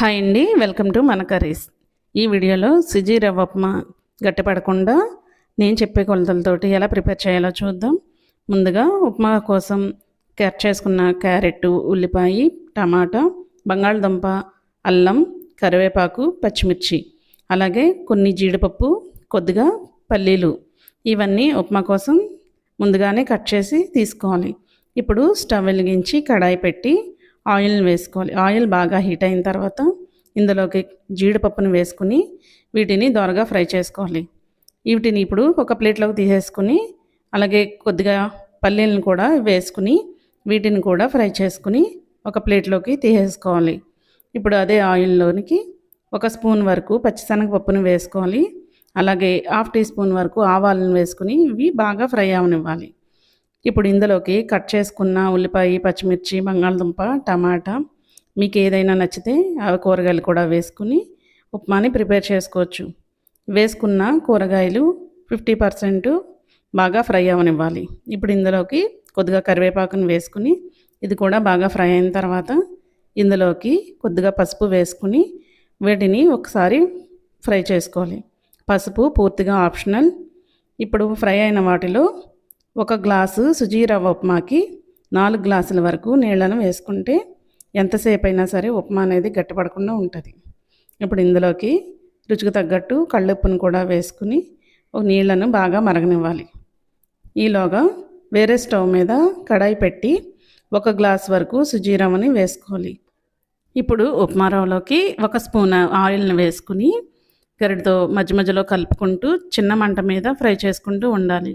Hi అండి welcome to మన curries. ఈ వీడియోలో సుజీ రవ్వ ఉప్మా గట్టిపడకుండా నేను చెప్పే కొలతలతోటి ఎలా ప్రిపేర్ చేయాలో చూద్దాం. ముందుగా ఉప్మా కోసం కట్ చేసుకున్న క్యారెట్ ఉల్లిపాయ టమాటా బంగాళదుంప అల్లం కరివేపాకు పచ్చిమిర్చి అలాగే కొన్ని జీడిపప్పు కొద్దిగా పల్లీలు. ఇవన్నీ ఉప్మా కోసం ముందుగానే కట్ చేసి తీసుకోవాలి. ఇప్పుడు స్టవ్ వెలిగించి కడాయి పెట్టి ఆయిల్ని వేసుకోవాలి. ఆయిల్ బాగా హీట్ అయిన తర్వాత ఇందులోకి జీడిపప్పును వేసుకుని వీటిని దోరగా ఫ్రై చేసుకోవాలి. వీటిని ఇప్పుడు ఒక ప్లేట్లోకి తీసేసుకుని అలాగే కొద్దిగా పల్లీలను కూడా వేసుకుని వీటిని కూడా ఫ్రై చేసుకుని ఒక ప్లేట్లోకి తీసేసుకోవాలి. ఇప్పుడు అదే ఆయిల్లోనికి ఒక స్పూన్ వరకు పచ్చిశనగపప్పును వేసుకోవాలి. అలాగే హాఫ్ టీ స్పూన్ వరకు ఆవాలను వేసుకుని ఇవి బాగా ఫ్రై అవనివ్వాలి. ఇప్పుడు ఇందులోకి కట్ చేసుకున్న ఉల్లిపాయ పచ్చిమిర్చి బంగాళదుంప టమాటా మీకు ఏదైనా నచ్చితే ఆ కూరగాయలు కూడా వేసుకుని ఉప్మాని ప్రిపేర్ చేసుకోవచ్చు. వేసుకున్న కూరగాయలు ఫిఫ్టీ పర్సెంట్ బాగా ఫ్రై అవనివ్వాలి. ఇప్పుడు ఇందులోకి కొద్దిగా కరివేపాకును వేసుకుని ఇది కూడా బాగా ఫ్రై అయిన తర్వాత ఇందులోకి కొద్దిగా పసుపు వేసుకుని వీటిని ఒకసారి ఫ్రై చేసుకోవాలి. పసుపు పూర్తిగా ఆప్షనల్. ఇప్పుడు ఫ్రై అయిన వాటిలో ఒక గ్లాసు సుజీరవ ఉప్మాకి నాలుగు గ్లాసుల వరకు నీళ్ళను వేసుకుంటే ఎంతసేపు అయినా సరే ఉప్మా అనేది గట్టిపడకుండా ఉంటుంది. ఇప్పుడు ఇందులోకి రుచికి తగ్గట్టు కళ్ళుప్పును కూడా వేసుకుని ఒక నీళ్ళను బాగా మరగనివ్వాలి. ఈలోగా వేరే స్టవ్ మీద కడాయి పెట్టి ఒక గ్లాస్ వరకు సుజీరవని వేసుకోవాలి. ఇప్పుడు ఉప్మా రవ్వలోకి ఒక స్పూన్ ఆయిల్ని వేసుకుని గరిటతో మధ్య మధ్యలో కలుపుకుంటూ చిన్న మంట మీద ఫ్రై చేసుకుంటూ ఉండాలి.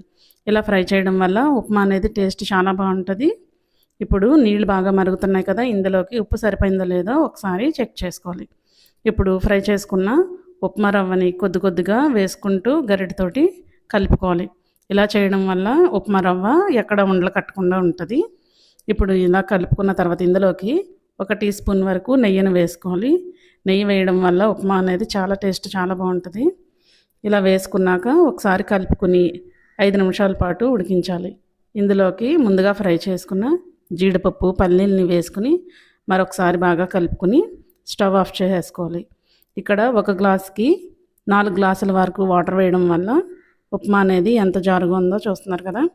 ఇలా ఫ్రై చేయడం వల్ల ఉప్మా అనేది టేస్ట్ చాలా బాగుంటుంది. ఇప్పుడు నీళ్ళు బాగా మరుగుతున్నాయి కదా ఇందులోకి ఉప్పు సరిపోయిందో లేదో ఒకసారి చెక్ చేసుకోవాలి. ఇప్పుడు ఫ్రై చేసుకున్న ఉప్మా రవ్వని కొద్ది కొద్దిగా వేసుకుంటూ గరిటతోటి కలుపుకోవాలి. ఇలా చేయడం వల్ల ఉప్మా రవ్వ ఎక్కడ ఉండలు కట్టకుండా ఉంటుంది. ఇప్పుడు ఇలా కలుపుకున్న తర్వాత ఇందులోకి ఒక టీ స్పూన్ వరకు నెయ్యిని వేసుకోవాలి. నెయ్యి వేయడం వల్ల ఉప్మా అనేది చాలా టేస్ట్ చాలా బాగుంటుంది. ఇలా వేసుకున్నాక ఒకసారి కలుపుకుని ఐదు నిమిషాల పాటు ఉడికించాలి. ఇందులోకి ముందుగా ఫ్రై చేసుకున్న జీడిపప్పు పల్లీల్ని వేసుకుని మరొకసారి బాగా కలుపుకుని స్టవ్ ఆఫ్ చేసేసుకోవాలి. ఇక్కడ ఒక గ్లాస్కి నాలుగు గ్లాసుల వరకు వాటర్ వేయడం వల్ల ఉప్మా అనేది ఎంత జారుగా ఉందో చూస్తున్నారు కదా?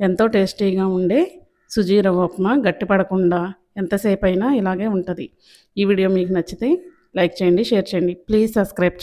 ఎంతో టేస్టీగా ఉండే సుజీ రవ్వ ఉప్మా గట్టిపడకుండా ఎంతసేపు అయినా ఇలాగే ఉంటుంది. ఈ వీడియో మీకు నచ్చితే లైక్ చేయండి షేర్ చేయండి. ప్లీజ్ సబ్స్క్రైబ్ చేయండి.